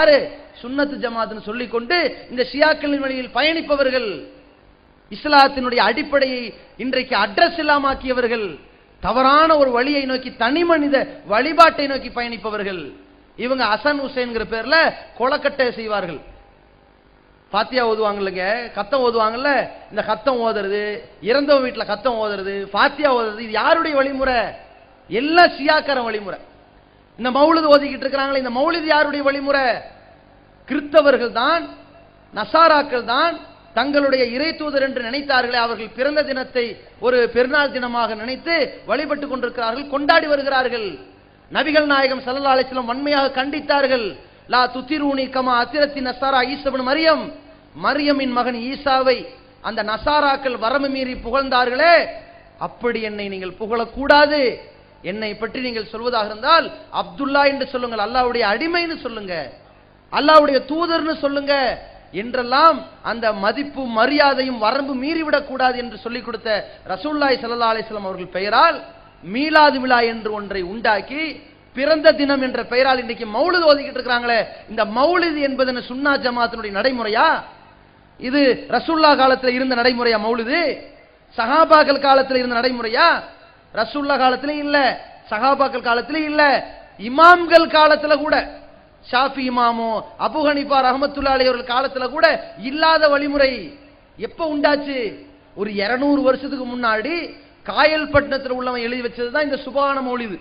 யாரு? சுன்னத்து ஜமாத்னு சொல்லிக் கொண்டு இந்த ஷியாக்களின் வழியில் பயணிப்பவர்கள் இஸ்லாத்தினுடைய அடிப்படையை இன்றைக்கு அட்ரஸ் இல்லாமாக்கியவர்கள் தவறான ஒரு வழியை நோக்கி தனி மனித வழிபாட்டை நோக்கி பயணிப்பவர்கள். இவங்க அசன் ஹுசைன்ங்கிற பேர்ல கொலக்கட்டை செய்வார்கள். பாத்தியா ஓதுவாங்கல்லங்க கத்தம் ஓதுவாங்கல்ல? இந்த கத்தம் ஓதுறது இறந்தவன் வீட்டில் கத்தம் ஓதுறது பாத்தியா ஓதுறது இது யாருடைய வழிமுறை? எல்லாம் சியாக்கார வழிமுறை. இந்த மௌலது ஓதிக்கிட்டு இருக்கிறாங்களே இந்த மௌலிது யாருடைய வழிமுறை? கிறிஸ்தவர்கள் தான் நசாராக்கள் தான் தங்களுடைய இறை தூதர் என்று நினைத்தார்களே அவர்கள் பிறந்த தினத்தை ஒரு பெருநாள் தினமாக நினைத்து வழிபட்டு கொண்டிருக்கிறார்கள் கொண்டாடி வருகிறார்கள். நபிகள் நாயகம் சல்லா அலிஸ்லம் வன்மையாக கண்டித்தார்கள். லா துத்திரூனி கமா அத்திரத்தி நசாரா ஈசபன் மரியம். மரியமின் மகன் ஈசாவை அந்த நசாராக்கள் வரம்பு மீறி புகழ்ந்தார்களே அப்படி என்னை நீங்கள் புகழக்கூடாது. என்னை பற்றி நீங்கள் சொல்வதாக இருந்தால் அப்துல்லா என்று சொல்லுங்கள் அல்லாவுடைய அடிமைன்னு சொல்லுங்க அல்லாவுடைய தூதர்னு சொல்லுங்க என்றெல்லாம் அந்த மதிப்பு மரியாதையும் வரம்பு மீறிவிடக் கூடாது என்று சொல்லிக் கொடுத்த ரசூல்லாய் சல்லா அலிஸ்லாம் அவர்கள் பெயரால் மீலாது விழா என்று ஒன்றை உண்டாக்கி பிறந்த தினம் என்ற பெயரால் இன்னைக்கு மௌலிது ஓதிக்கிட்டு இருக்கிறாங்களே இந்த மௌலிது என்பது சுன்னா ஜமாத்தினுடைய நடைமுறையா? இது ரசூல்லா காலத்தில் இருந்த நடைமுறையா மௌலிது? சஹாபாக்கள் காலத்தில் இருந்த நடைமுறையா? ரசூல்லா காலத்திலையும் இல்ல சகாபாக்கள் காலத்திலையும் இல்ல இமாம்கள் காலத்துல கூட ஷாஃபி இமாமோ அபு ஹனிஃபா ரஹமத்துல்லா அவர்கள் காலத்துல கூட இல்லாத வழிமுறை எப்ப உண்டாச்சு? ஒரு 200 வருஷத்துக்கு முன்னாடி காயல்பட்டினத்தில் உள்ளவன் எழுதி வச்சதுதான் இந்த சுபான மொழிவு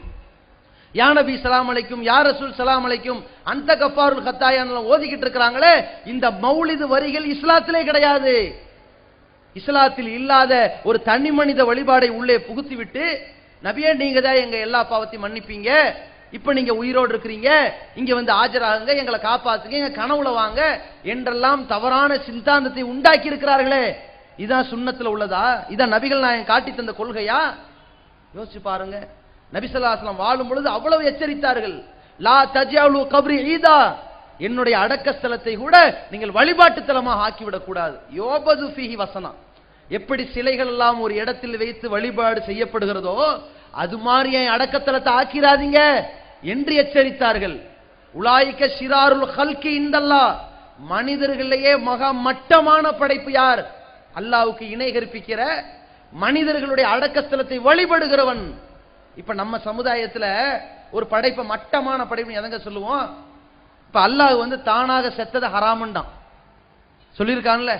யா நபி சலாம் அலைக்கும் யார் ரசூல் சலாம் அலைக்கும் அந்த கஃபாருல் கத்தாயான் ஓதிக்கிட்டு இருக்கிறாங்களே இந்த மௌலிது வரிகள் இஸ்லாத்திலே கிடையாது. இஸ்லாத்தில் இல்லாத ஒரு தனி மனித வழிபாடை உள்ளே புகுத்திவிட்டு நபியே நீங்க தான் எங்க எல்லா பாவத்தையும் மன்னிப்பீங்க. இப்ப நீங்க உயிரோடு இருக்கிறீங்க. இங்க வந்து ஆஜராகுங்க. எங்களை காப்பாத்துங்க. எங்க கனவுல வாங்க. என்றெல்லாம் தவறான சித்தாந்தத்தை உண்டாக்கி இருக்கிறார்களே இதான் சுண்ணத்துல உள்ளதா? இதான் நபிகள் நாயகம் காட்டி தந்த கொள்கையா? யோசிச்சு பாருங்க. நபிசல்லாஸ்லாம் வாழும் பொழுது அவ்வளவு எச்சரித்தார்கள். லா தஜாலு கபரி ஈதா. என்னுடைய அடக்க ஸ்தலத்தை கூட நீங்கள் வழிபாட்டு தலமாக ஆக்கிவிடக் கூடாது யோபது ஃபிஹி வசனம் எப்படி சிலைகள் எல்லாம் ஒரு இடத்தில் வைத்து வழிபாடு செய்யப்படுகிறதோ அது மாதிரி என் அடக்கத்தலத்தை ஆக்கிராதீங்க என்று எச்சரித்தார்கள். உலாய்க்க ஷிராருல் ஹல்கி இந்தல்லா. மனிதர்களையே மகா மட்டமான படைப்பு யார்? அல்லாவுக்கு இணை கற்பிக்கிற மனிதர்களுடைய அடக்கத்தலத்தை வழிபடுகிறவன். இப்ப நம்ம சமுதாயத்துல ஒரு படைப்பை மட்டமான படைப்பு எதங்க சொல்லுவோம்? இப்ப அல்லாஹ் வந்து தானாக செத்ததை ஹராமுண்டான் சொல்லியிருக்கான்ல?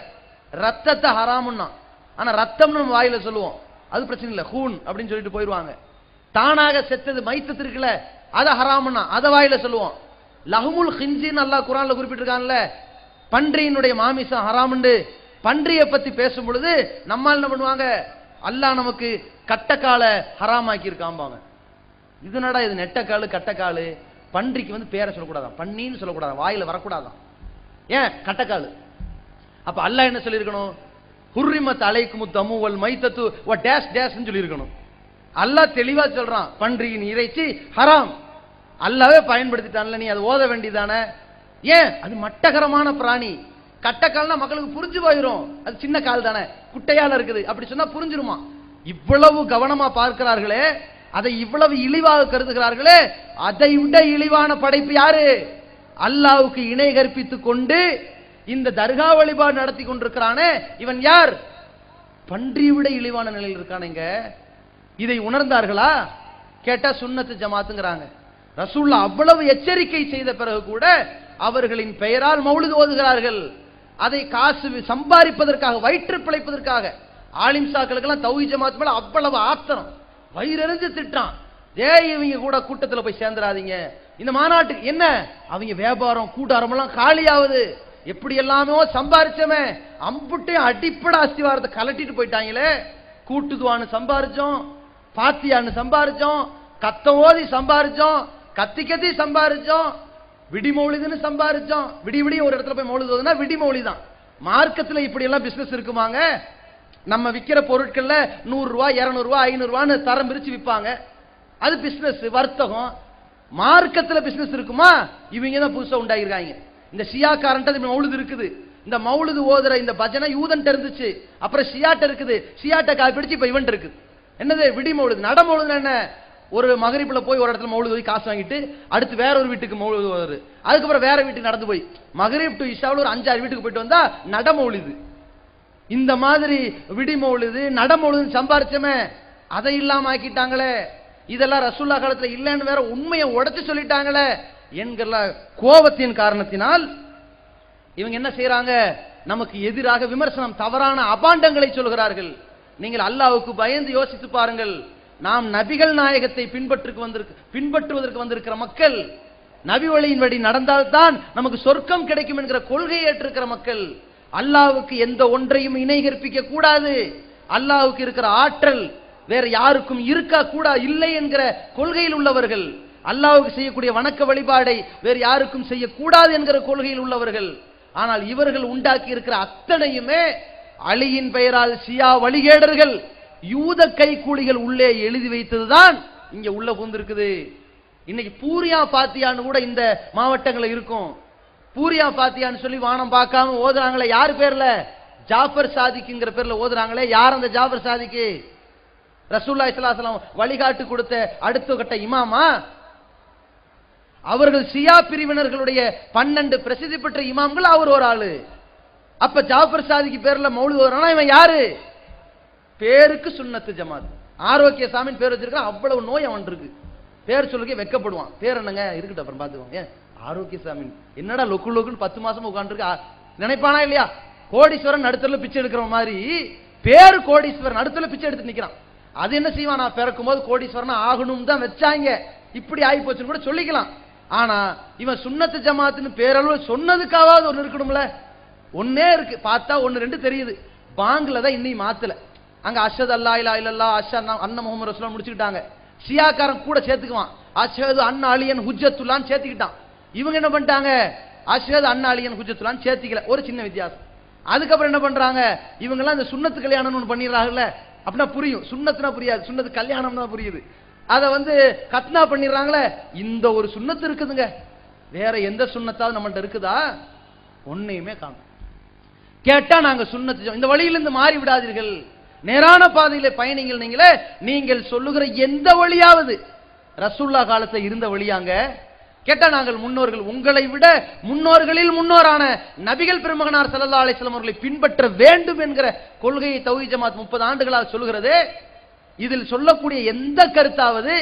ரத்தத்தை ஹராமுன்னா ஆனா ரத்தம்னு நம்ம வாயில சொல்லுவோம். அது பிரச்சனை இல்லை. ஹூன் அப்படின்னு சொல்லிட்டு போயிடுவாங்க தானாக செத்தது மைத்தத்து இருக்குல்ல அதை ஹராமண்ணா அதை வாயில சொல்லுவோம். லஹமுல் ஹின்சின்னு அல்லாஹ் குரான்ல குறிப்பிட்டிருக்கான்ல பன்றியினுடைய மாமிசம் ஹராமுண்டு. பன்றியை பத்தி பேசும் பொழுது நம்மால் என்ன பண்ணுவாங்க? அல்லாஹ் நமக்கு கட்டக்கால ஹராமாக்கி இருக்காம்பாங்க இதுனடா இது நெட்டக்காலு கட்டக்காலு பன்றிக்கு வந்து பேரை சொல்லக்கூடாதான். பன்னின்னு சொல்லக்கூடாதான். வாயில வரக்கூடாதான். ஏன்? கட்டக்காலு அப்ப அல்லாஹ் என்ன சொல்லியிருக்கணும்? ஹுர்ரிமத் அலைக்கும் தமுவல் மைத்தத்து ஓ டேஷ் டேஷ்னு சொல்லியிருக்கணும். அல்லாஹ் தெளிவா சொல்றான் பன்றியின் இறைச்சி ஹராம். அல்லாவே பயன்படுத்திட்டான்ல நீ அதை ஓத வேண்டியதானே? ஏன்? அது மட்டகரமான பிராணி. கட்டக்கால்னா மக்களுக்கு புரிஞ்சு போயிடும் அது சின்ன கால் தானே. குட்டையால இருக்குது. அப்படி சொன்னா புரிஞ்சிருமா? இவ்வளவு கவனமா பார்க்கிறார்களே அதை இவ்வளவு இழிவாக கருதுகிறார்களே அதை விட இழிவான படைப்பு யாரு? அல்லாவுக்கு இணை கற்பித்துக் கொண்டு இந்த தர்கா வழிபாடு நடத்தி கொண்டிருக்கிறானே இவன் யார்? பன்றியை விட இழிவான நிலையில் இருக்கானுங்க. இதை உணர்ந்தார்களா? கேட்டா சுண்ணத்து ஜமாத்துங்கிறாங்க. ரசூல்லா அவ்வளவு எச்சரிக்கை செய்த பிறகு கூட அவர்களின் பெயரால் மௌலுது ஓதுகிறார்கள். அதை காசு சம்பாதிப்பதற்காக வயிற்று பிழைப்பதற்காக. ஆலிம் சாக்களுக்கெல்லாம் தௌஹி ஜமாத் மேல அவ்வளவு ஆத்திரம். வயிறறிஞ்சு திட்டான். ஏய் இவங்க கூட கூட்டத்தில் போய் சேர்ந்துடாதீங்க. இந்த மாநாட்டுக்கு என்ன? அவங்க வியாபாரம் கூட்டாரம் எல்லாம் காலியாகுது. எப்படி எல்லாமே சம்பாரிச்சமே அம்புட்டையும் அடிப்படை அஸ்திவாரத்தை கலட்டிட்டு போயிட்டாங்களே. கூட்டுதுவான்னு சம்பாரிச்சோம் பாத்தியான்னு சம்பாரிச்சோம் கத்த ஓதி சம்பாரிச்சோம் கத்தி கத்தி சம்பாரிச்சோம் விடிமௌலிதுன்னு சம்பாரிச்சோம். விடி விடி ஒரு இடத்துல போய் மௌலிது ஓதுனா தான் மார்க்கத்தில் இப்படி எல்லாம் பிசினஸ் இருக்குமாங்க? நம்ம விற்கிற பொருட்கள்ல நூறு இரநூறுவா இருநூறு ஐநூறு ரூபான்னு தரம் பிரிச்சு விற்பாங்க. அது பிசினஸ் வர்த்தகம். மார்க்கத்தில் பிசினஸ் இருக்குமா? இவங்க தான் புதுசாக உண்டாகிருக்காங்க இந்த ஷியாக்காரன்ட்டு மௌலுது இருக்குது. இந்த மௌலுது ஓதுற இந்த பஜனை யூதன்ட்ட இருந்துச்சு. அப்புறம் ஷியாட்ட இருக்குது. ஷியாட்ட காய் பிடிச்சு இப்ப இவன் இருக்குது. என்னது விடி மௌலுது நட மௌலுது என்ன? ஒரு மகரிப்புல போய் ஒரு இடத்துல மௌலுது போய் காசு வாங்கிட்டு அடுத்து வேற ஒரு வீட்டுக்கு மௌலுது வருது அதுக்கப்புறம் வேற வீட்டுக்கு நடந்து போய். மகரிப் டு இஷாவில் ஒரு அஞ்சாறு வீட்டுக்கு போயிட்டு வந்தா நட மௌலுது இந்த மாதிரி விடி மௌலுது நட மௌலுதுன்னு சம்பாரிச்சமே. அதை இல்லாம ஆக்கிட்டாங்களே. இதெல்லாம் ரசூல்லா காலத்துல இல்லைன்னு வேற உண்மையை உடச்சி சொல்லிட்டாங்களே. என்கிற கோபத்தின் காரணத்தினால் இவங்க என்ன செய்யறாங்க நமக்கு எதிராக விமர்சனம் தவறான அபாண்டங்களை சொல்கிறார்கள். நீங்கள் அல்லாவுக்கு பயந்து யோசித்து பாருங்கள். நாம் நபிகள் நாயகத்தை பின்பற்றுக்கு வந்திருக்கு பின்பற்றுவதற்கு வந்திருக்கிற மக்கள் நபி வழியின் வழி நடந்தால்தான் நமக்கு சொர்க்கம் கிடைக்கும் என்கிற கொள்கை ஏற்றிருக்கிற மக்கள் அல்லாவுக்கு எந்த ஒன்றையும் இணை கற்பிக்க கூடாது. அல்லாவுக்கு இருக்கிற ஆற்றல் வேற யாருக்கும் இருக்கா கூடா இல்லை என்கிற கொள்கையில் உள்ளவர்கள் அல்லாவுக்கு செய்யக்கூடிய வணக்க வழிபாடை வேறு யாருக்கும் செய்யக்கூடாது என்கிற கொள்கையில் உள்ளவர்கள். ஆனால் இவர்கள் உண்டாக்கி இருக்கிற அத்தனையுமே அலியின் பெயரால் சியா வழிகேடர்கள். யூத கைக்கூலிகள் உள்ளே எழுதி வைத்ததுதான் இங்க உள்ள புந்திருக்குது. இன்னைக்கு பூரியா பாத்தியான்னு கூட இந்த மாவட்டங்களில் இருக்கும். பூரியா பாத்தியான்னு சொல்லி வானம் பார்க்காம ஓதுறாங்களே யார் பேர்ல? ஜாஃபர் சாதிக்குங்கிற பேர்ல ஓதுறாங்களே யார் அந்த ஜாஃபர் சாதிக்கு? ரசூல்லா இஸ்லாசலம் வழிகாட்டு கொடுத்த அடுத்த கட்ட இமாமா? அவர்கள் சியா பிரிவினர்களுடைய பன்னெண்டு பிரசித்தி பெற்ற இமாம்கள் அவர் ஒரு ஆளு. அப்ப ஜாஃபர் சாதிக்கு பேர்ல மௌலி வரானா இவன் யாரு? பேருக்கு சுண்ணத்து ஜமாத். ஆரோக்கிய சாமின்னு பேர் வச்சிருக்கான் அவ்வளவு நோய் அவன் இருக்கு. பேர் சொல்லுக்கே வெக்கப்படுவான். பேர் என்னங்க? இருக்கட்டும் அப்புறம் பாத்துக்கோங்க ஆரோக்கிய சாமின் என்னடா லொக்கு லொக்குன்னு பத்து மாசம் உட்காந்துருக்கு நினைப்பானா இல்லையா? கோடீஸ்வரன் நடுத்தல பிச்சை எடுக்கிற மாதிரி பேரு கோடீஸ்வரன் நடுத்தல பிச்சை எடுத்து நிக்கிறான். அது என்ன செய்வான்? நான் பிறக்கும் போது கோடீஸ்வரன் ஆகணும் தான் வச்சாங்க. இப்படி ஆகி போச்சுன்னு கூட சொல்லிக்கலாம். ஆனா இவன் சுண்ணத்து ஜமாத்துன்னு பேரளவு சொன்னதுக்காவது ஒண்ணு இருக்கணும்ல? ஒன்னே இருக்கு. பார்த்தா ஒன்னு ரெண்டு தெரியுது. பாங்குல தான் இன்னும் மாத்தல. அங்க அஷத் அல்லா இல்லா இல்லல்லா அஷா அண்ணன் முகமது ரசூலா முடிச்சுக்கிட்டாங்க. ஷியாக்காரன் கூட சேர்த்துக்குவான். அஷது அண்ணா அலியன் ஹுஜத்துலான்னு சேர்த்துக்கிட்டான். இவங்க என்ன பண்ணிட்டாங்க? அஷது அண்ணா அலியன் ஹுஜத்துலான்னு சேர்த்திக்கல. ஒரு சின்ன வித்தியாசம். அதுக்கப்புறம் என்ன பண்றாங்க? இவங்க எல்லாம் இந்த சுண்ணத்து கல்யாணம்னு ஒன்று பண்ணிடுறாங்கல்ல? அப்படின்னா புரியும். சுண்ணத்துனா புரியாது. சுண்ணத்து தான் புரியுது. அதை வந்து கத்னா பண்ணிடுறாங்களே இந்த ஒரு சுண்ணத்து இருக்குதுங்க. வேற எந்த சுண்ணத்தாவது நம்மள்ட்ட இருக்குதா? ஒன்னையுமே காணும். கேட்டா நாங்க சுண்ணத்து இந்த வழியிலிருந்து மாறி விடாதீர்கள். நேரான பாதையில பயணிங்கள் நீங்களே நீங்கள் சொல்லுகிற எந்த வழியாவது ரசுல்லா காலத்தை இருந்த வழியாங்க. கேட்டா நாங்கள் முன்னோர்கள் உங்களை விட முன்னோர்களில் முன்னோரான நபிகள் பெருமகனார் சல்லா அலிஸ்லாம் அவர்களை பின்பற்ற வேண்டும் என்கிற கொள்கையை தௌஹி ஜமாத் முப்பது ஆண்டுகளாக சொல்லுகிறதே. இதில் சொல்லக்கூடிய எந்த கருத்தாவது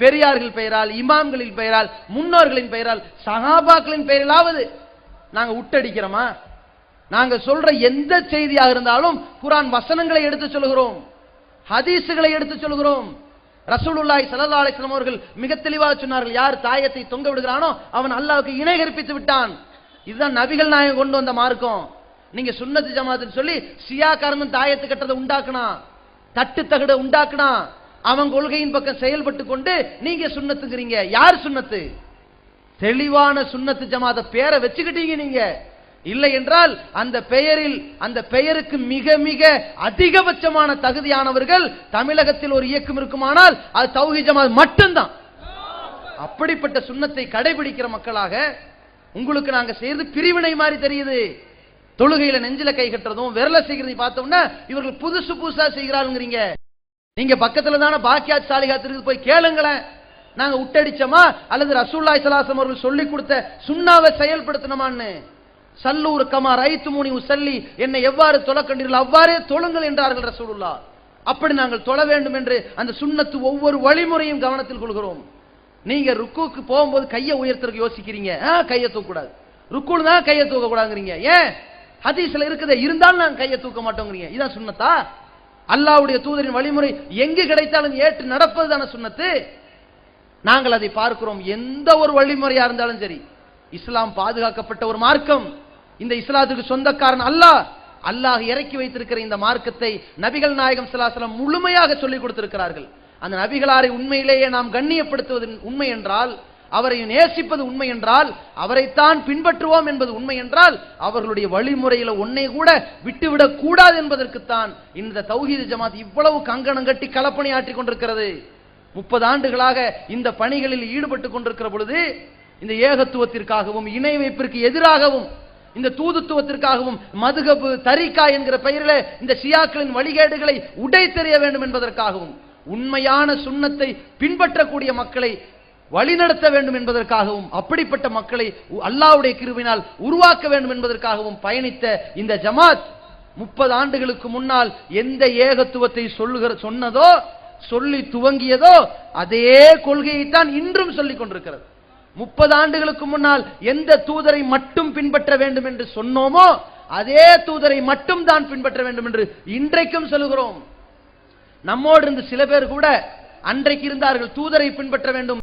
பெரியார்கள் பெயரால் இமாம்களின் பெயரால் முன்னோர்களின் பெயரால் சஹாபாக்களின் பெயரிலாவது நாங்க உட்டடிக்கிறோமா? நாங்க சொல்ற எந்த செய்தியாக இருந்தாலும் குரான் வசனங்களை எடுத்து சொல்கிறோம் ஹதீசுகளை எடுத்து சொல்கிறோம் ரசூலுல்லாய் ஸல்லல்லாஹு அலிஸ்லாம் அவர்கள் மிக தெளிவாக சொன்னார்கள் யார் தாயத்தை தொங்க விடுகிறானோ அவன் அல்லாவுக்கு இணை கற்பித்து விட்டான். இதுதான் நபிகள் நாயகம் கொண்டு வந்த மார்க்கம். நீங்க சுன்னத்து ஜமாத்துன்னு சொல்லி சியாக்காரனும் தாயத்து கட்டதை உண்டாக்குனா தட்டு தகட உண்டாக்குனா அவன் கொள்கையின் பக்கம் செயல்பட்டு கொண்டு நீங்க சுண்ணத்துங்கிறீங்க. யார் சுண்ணத்து? தெளிவான சுன்னத்து ஜமாத பேரை வச்சுக்கிட்டீங்க நீங்க. இல்லை என்றால் அந்த பெயரில் அந்த பெயருக்கு மிக மிக அதிகபட்சமான தகுதியானவர்கள் தமிழகத்தில் ஒரு இயக்கம் இருக்குமானால் அது தௌஹி ஜமாத் மட்டும்தான். அப்படிப்பட்ட சுண்ணத்தை கடைபிடிக்கிற மக்களாக உங்களுக்கு நாங்க செய்யறது பிரிவினை மாதிரி தெரியுது. தொழுகையில நெஞ்சில கை கட்டுறதும் விரல செய்கிறதையும் பார்த்தோம்னா இவர்கள் புதுசு புதுசா செய்கிறாருங்கிறீங்க. நீங்க பக்கத்துல தானே பாக்கியாத் சாலிகாத் இருக்குது போய் கேளுங்களேன். நாங்க உட்டடிச்சோமா? அல்லது ரசூல்லாய் சலாசம் அவர்கள் சொல்லி கொடுத்த சுண்ணாவை செயல்படுத்தணுமான்னு? சல்லூர் கமா ரைத்து முனி உசல்லி என்னை எவ்வாறு தொலைக்கண்டீர்கள்? அவ்வாறே தொழுங்கள் என்றார்கள் ரசூலுல்லா அப்படி நாங்கள் தொழ வேண்டும் என்று அந்த சுண்ணத்து ஒவ்வொரு வழிமுறையும் கவனத்தில் கொள்கிறோம். நீங்க ருக்குக்கு போகும்போது கையை உயர்த்துறதுக்கு யோசிக்கிறீங்க. ஆ, கையை தூக்கக்கூடாது. ருக்குன்னு தான் கையை தூக்க கூடாதுங்கிறீங்க ஏன்? ஹதீஸ்ல இருக்குதே இருந்தாலும் நான் கையை தூக்க மாட்டோங்கிறீங்க. இதான் சுண்ணத்தா அல்லாவுடைய தூதரின் வழிமுறை எங்கு கிடைத்தாலும் ஏற்று நடப்பது தானே சுண்ணத்து நாங்கள் அதை பார்க்கிறோம் எந்த ஒரு வழிமுறையா இருந்தாலும் சரி. இஸ்லாம் பாதுகாக்கப்பட்ட ஒரு மார்க்கம். இந்த இஸ்லாத்துக்கு சொந்தக்காரன் அல்லாஹ். அல்லாஹ் இறக்கி வைத்திருக்கிற இந்த மார்க்கத்தை நபிகள் நாயகம் சிலாசலம் முழுமையாக சொல்லிக் கொடுத்திருக்கிறார்கள். அந்த நபிகளாரை உண்மையிலேயே நாம் கண்ணியப்படுத்துவது உண்மை என்றால் அவரை நேசிப்பது உண்மை என்றால் அவரைத்தான் பின்பற்றுவோம் என்பது உண்மை என்றால் அவர்களுடைய வழிமுறையில ஒன்னை கூட விட்டுவிடக் கூடாது என்பதற்குத்தான் இந்த தௌஹீது ஜமாத் இவ்வளவு கங்கணம் கட்டி கலப்பணி ஆற்றிக் கொண்டிருக்கிறது. முப்பது ஆண்டுகளாக இந்த பணிகளில் ஈடுபட்டு கொண்டிருக்கிற பொழுது இந்த ஏகத்துவத்திற்காகவும் இணை வைப்பிற்கு எதிராகவும் இந்த தூதுத்துவத்திற்காகவும் மதுகபு தரிகா என்கிற பெயரில் இந்த ஷியாக்களின் வழிகேடுகளை உடை தெரிய வேண்டும் என்பதற்காகவும் உண்மையான சுண்ணத்தை பின்பற்றக்கூடிய மக்களை வழிநடத்த வேண்டும் என்பதற்காகவும் அப்படிப்பட்ட மக்களை அல்லாவுடைய கிருவினால் உருவாக்க வேண்டும் என்பதற்காகவும் பயணித்த இந்த ஜமாத் முப்பது ஆண்டுகளுக்கு முன்னால் எந்த ஏகத்துவத்தை சொல்லுகிற சொன்னதோ சொல்லி துவங்கியதோ அதே கொள்கையைத்தான் இன்றும் சொல்லிக் கொண்டிருக்கிறது. முப்பது ஆண்டுகளுக்கு முன்னால் எந்த தூதரை மட்டும் பின்பற்ற வேண்டும் என்று சொன்னோமோ அதே தூதரை மட்டும் தான் பின்பற்ற வேண்டும் என்று இன்றைக்கும் சொல்லுகிறோம். நம்மோடு இருந்து சில பேர் கூட அன்றைக்கு இருந்தார்கள் தூதரை பின்பற்ற வேண்டும்